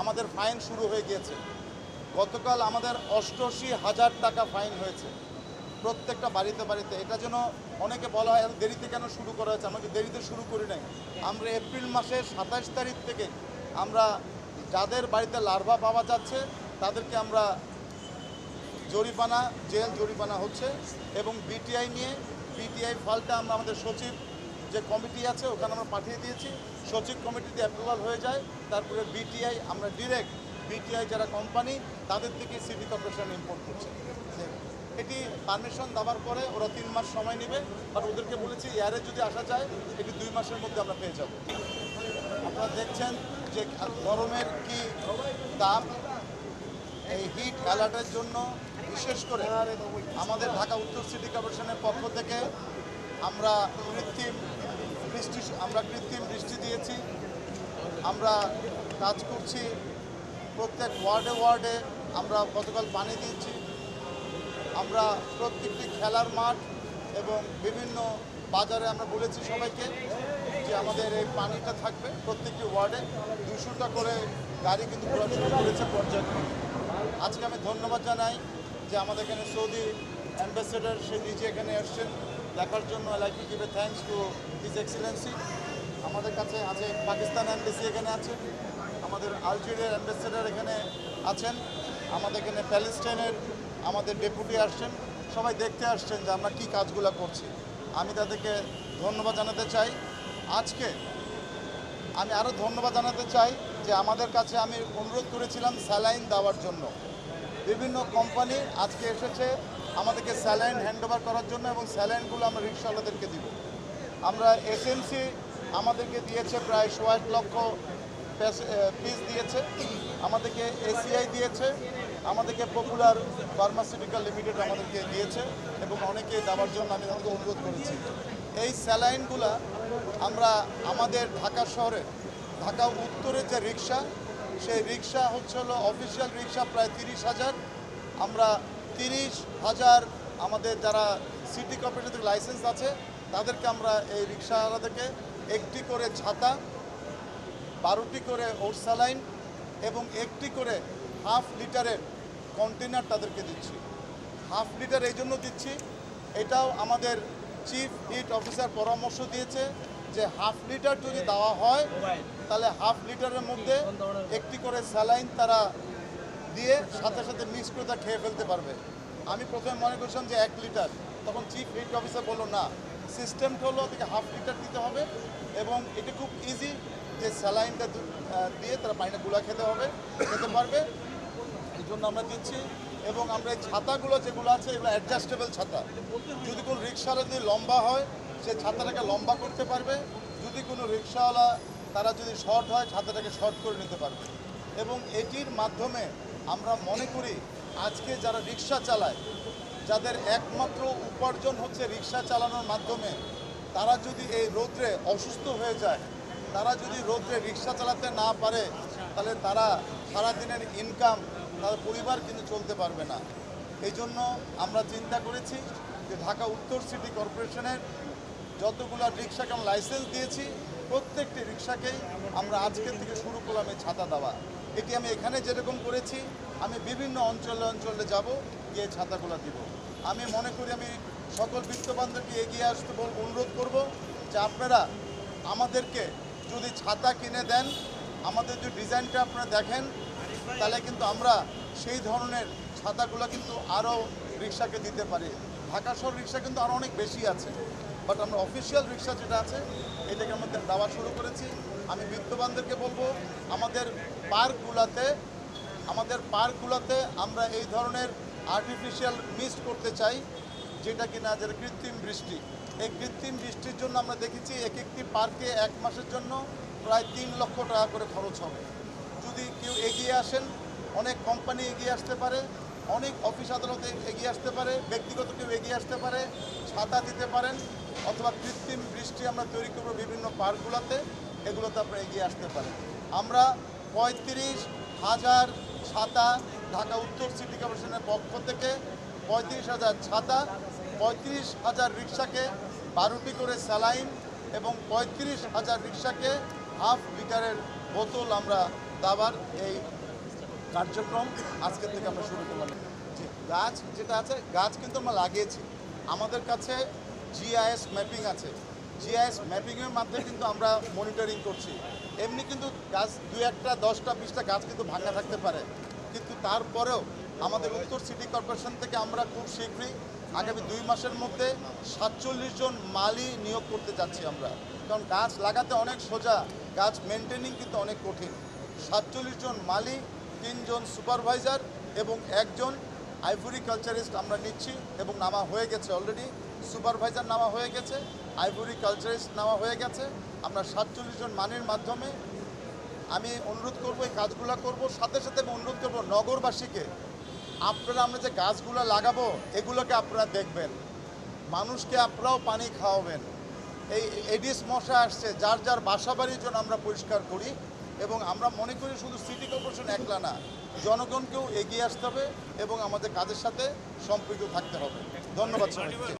আমাদের ফাইন শুরু হয়ে গিয়েছে। গতকাল আমাদের অষ্টআশি হাজার টাকা ফাইন হয়েছে। প্রত্যেকটা বাড়িতে বাড়িতে। এটা যেন অনেকে বলা হয় দেরিতে কেন শুরু করা হয়েছে? আমরা দেরিতে শুরু করি নাই? আমরা এপ্রিল মাসের সাতাশ তারিখ থেকে আমরা যাদের বাড়িতে লার্ভা পাওয়া যাচ্ছে, তাদেরকে আমরা জরিমানা, জেল জরিমানা হচ্ছে এবং বিটিআই নিয়ে বিটিআই ফালটা আমরা আমাদের সচিব যে কমিটি আছে, ওখানে আমরা পাঠিয়ে দিয়েছি। সচিব কমিটিতে অ্যাপ্রুভাল হয়ে যায়। তারপরে বিটিআই আমরা ডিরেক্ট বিটিআই যারা কোম্পানি তাদের থেকে সিটি কর্পোরেশন ইম্পোর্ট করছে। এটি পারমিশন দেওয়ার পরে ওরা তিন মাস সময় নেবে। আর ওদেরকে বলেছি, এয়ারে যদি আসা যায়, এটি দুই মাসের মধ্যে আমরা পেয়ে যাব। আপনারা দেখছেন যে গরমের কি দাম এই হিট অ্যালার্টের জন্য বিশেষ করে আমাদের ঢাকা উত্তর সিটি কর্পোরেশনের পক্ষ থেকে আমরা কৃত্রিম বৃষ্টি আমরা কৃত্রিম বৃষ্টি দিয়েছি। আমরা কাজ করছি। প্রত্যেক ওয়ার্ডে ওয়ার্ডে আমরা গতকাল পানি দিয়েছি। আমরা প্রত্যেকটি খেলার মাঠ এবং বিভিন্ন বাজারে আমরা বলেছি সবাইকে যে আমাদের এই পানিটা থাকবে প্রত্যেকটি ওয়ার্ডে। দুশোটা করে গাড়ি কিন্তু শুরু করেছে পর্যায়ক্রমে আজকে আমি ধন্যবাদ জানাই যে আমাদের এখানে সৌদি অ্যাম্বাসেডার, সে নিজে এখানে এসছেন। দেখার জন্য like to give a thanks to his excellency আমাদের কাছে আছে পাকিস্তান অ্যাম্বাসি এখানে আছে। আমাদের আলজেরিয়ার অ্যাম্বাসেডার এখানে আছেন। আমাদের এখানে প্যালেস্টাইনের আমাদের ডেপুটি আসছেন। সবাই দেখতে আসছেন যে আমরা কী কাজগুলো করছি। আমি তাদেরকে ধন্যবাদ জানাতে চাই। আজকে আমি আরও ধন্যবাদ জানাতে চাই যে আমাদের কাছে আমি অনুরোধ করেছিলাম স্যালাইন দেওয়ার জন্য। বিভিন্ন কোম্পানি আজকে এসেছে আমাদেরকে স্যালাইন হ্যান্ডওভার করার জন্য এবং স্যালাইনগুলো আমরা রিক্সাওয়ালাদেরকে দিব। আমরা এসএমসি আমাদেরকে দিয়েছে প্রায় সোয়া লক্ষ পিস দিয়েছে। আমাদেরকে এসিআই দিয়েছে। আমাদেরকে পপুলার ফার্মাসিউটিক্যাল লিমিটেড আমাদেরকে দিয়েছে এবং অনেকে দেওয়ার জন্য আমি তাদেরকে অনুরোধ করেছি। এই স্যালাইনগুলা আমরা আমাদের ঢাকা শহরে ঢাকা উত্তরের যে রিক্সা সেই রিক্সা হচ্ছে হলো অফিসিয়াল রিক্সা প্রায় তিরিশ হাজার। আমরা তিরিশ হাজার আমাদের যারা সিটি কর্পোরেশনের লাইসেন্স আছে, তাদেরকে আমরা এই রিক্সাওয়ালাদেরকে একটি করে ছাতা, বারোটি করে ওরসালাইন এবং একটি করে হাফ লিটারের কন্টেনার তাদেরকে দিচ্ছি। হাফ লিটার এই জন্য দিচ্ছি। এটাও আমাদের চিফ হিট অফিসার পরামর্শ দিয়েছে। যে হাফ লিটার যদি দেওয়া হয়, তাহলে হাফ লিটারের মধ্যে একটি করে স্যালাইন তারা দিয়ে সাথে সাথে মিক্স করে তা খেয়ে ফেলতে পারবে। আমি প্রথমে মনে করছিলাম যে এক লিটার। তখন চিফ হিট অফিসার বলল, না সিস্টেমটা হলো ওদেরকে হাফ লিটার দিতে হবে এবং এটা খুব ইজি যে স্যালাইনটা দিয়ে তারা পানিটা গুলা খেতে হবে, খেতে পারবে। এই জন্য আমরা দিচ্ছি এবং আমরা এই ছাতাগুলো যেগুলো আছে, এগুলো অ্যাডজাস্টেবল ছাতা। যদি কোনো রিক্সাওয়ালা যদি লম্বা হয় সে ছাতাটাকে লম্বা করতে পারবে, যদি কোনো রিক্সাওয়ালা তারা যদি শর্ট হয়, ছাতাটাকে শর্ট করে নিতে পারবে। এবং এটির মাধ্যমে আমরা মনে করি, আজকে যারা রিক্সা চালায়, যাদের একমাত্র উপার্জন হচ্ছে রিক্সা চালানোর মাধ্যমে, তারা যদি এই রোদ্রে অসুস্থ হয়ে যায়, তারা যদি রোদ্রে রিক্সা চালাতে না পারে, তাহলে তারা সারাদিনের ইনকাম তাদের পরিবার কিন্তু চলতে পারবে না। এই জন্য আমরা চিন্তা করেছি যে ঢাকা উত্তর সিটি কর্পোরেশনের যতগুলো রিক্সাকে আমরা লাইসেন্স দিয়েছি, প্রত্যেকটি রিক্সাকেই আমরা আজকের থেকে শুরু করলাম এই ছাতা দেওয়া। এটি আমি এখানে যেরকম করেছি, আমি বিভিন্ন অঞ্চলে অঞ্চলে যাব, গিয়ে ছাতাগুলো দিব। আমি মনে করি আমি সকল বিত্তবানদেরকে এগিয়ে আসতে বল অনুরোধ করব যে আপনারা আমাদেরকে যদি ছাতা কিনে দেন, আমাদের যে ডিজাইনটা আপনারা দেখেন, তাহলে কিন্তু আমরা সেই ধরনের ছাতাগুলো কিন্তু আরও রিক্সাকে দিতে পারি। ঢাকা শহর রিক্সা কিন্তু আরও অনেক বেশি আছে। বাট আমরা অফিসিয়াল রিক্সা যেটা আছে, এটাকে আমরা দেওয়া শুরু করেছি। আমি বিত্তবানদেরকে বলব, আমাদের পার্কগুলোতে আমাদের পার্কগুলোতে আমরা এই ধরনের আর্টিফিশিয়াল মিস্ট করতে চাই, যেটা কিনা যেটা কৃত্রিম বৃষ্টি। এই কৃত্রিম বৃষ্টির জন্য আমরা দেখেছি এক একটি পার্কে এক মাসের জন্য প্রায় তিন লক্ষ টাকা করে খরচ হবে। যদি কেউ এগিয়ে আসেন, অনেক কোম্পানি এগিয়ে আসতে পারে, অনেক অফিস আদালতে এগিয়ে আসতে পারে, ব্যক্তিগত কেউ এগিয়ে আসতে পারে ছাতা দিতে পারেন অথবা কৃত্রিম বৃষ্টি আমরা তৈরি করব বিভিন্ন পার্কগুলোতে, এগুলোতে আপনারা এগিয়ে আসতে পারেন। আমরা পঁয়ত্রিশ হাজার ছাতা ঢাকা উত্তর সিটি কর্পোরেশনের পক্ষ থেকে পঁয়ত্রিশ হাজার ছাতা, পঁয়ত্রিশ হাজার রিক্সাকে বারোটি করে স্যালাইন এবং পঁয়ত্রিশ হাজার রিক্সাকে হাফ লিটারের বোতল আমরা দাবার এই কার্যক্রম আজকে থেকে আমরা শুরু করলাম। গাছ যেটা আছে, গাছ কিন্তু আমরা লাগিয়েছি। আমাদের কাছে জিআইএস ম্যাপিং আছে। জিআইএস ম্যাপিংয়ের মাধ্যমে কিন্তু আমরা মনিটরিং করছি। এমনি কিন্তু গাছ দু একটা, দশটা, বিশটা গাছ কিন্তু ভাঙা থাকতে পারে। কিন্তু তারপরেও আমাদের উত্তর সিটি কর্পোরেশন থেকে আমরা খুব শীঘ্রই আগামী দুই মাসের মধ্যে সাতচল্লিশ জন মালি নিয়োগ করতে যাচ্ছি আমরা। কারণ গাছ লাগাতে অনেক সোজা, গাছ মেনটেনিং কিন্তু অনেক কঠিন। সাতচল্লিশ জন মালি, তিনজন সুপারভাইজার এবং একজন আইভরি কালচারিস্ট আমরা নিচ্ছি এবং নামা হয়ে গেছে অলরেডি সুপারভাইজার নামা হয়ে গেছে আইভরি কালচারিস্ট নামা হয়ে গেছে। আমরা সাতচল্লিশ জন মানের মাধ্যমে আমি অনুরোধ করব, এই কাজগুলো করব। সাথে সাথে আমি অনুরোধ করব নগরবাসীকে, আপনারা আমরা যে গাছগুলো লাগাবো, এগুলোকে আপনারা দেখবেন। মানুষকে আপনারাও পানি খাওয়াবেন। এই এডিস মশা আসছে, যার যার বাসা বাড়ির জন্য আমরা পরিষ্কার করি। এবং আমরা মনে করি শুধু সিটি কর্পোরেশন একলা না, জনগণকেও এগিয়ে আসতে হবে এবং আমাদের কাজের সাথে সম্পৃক্ত থাকতে হবে। ধন্যবাদ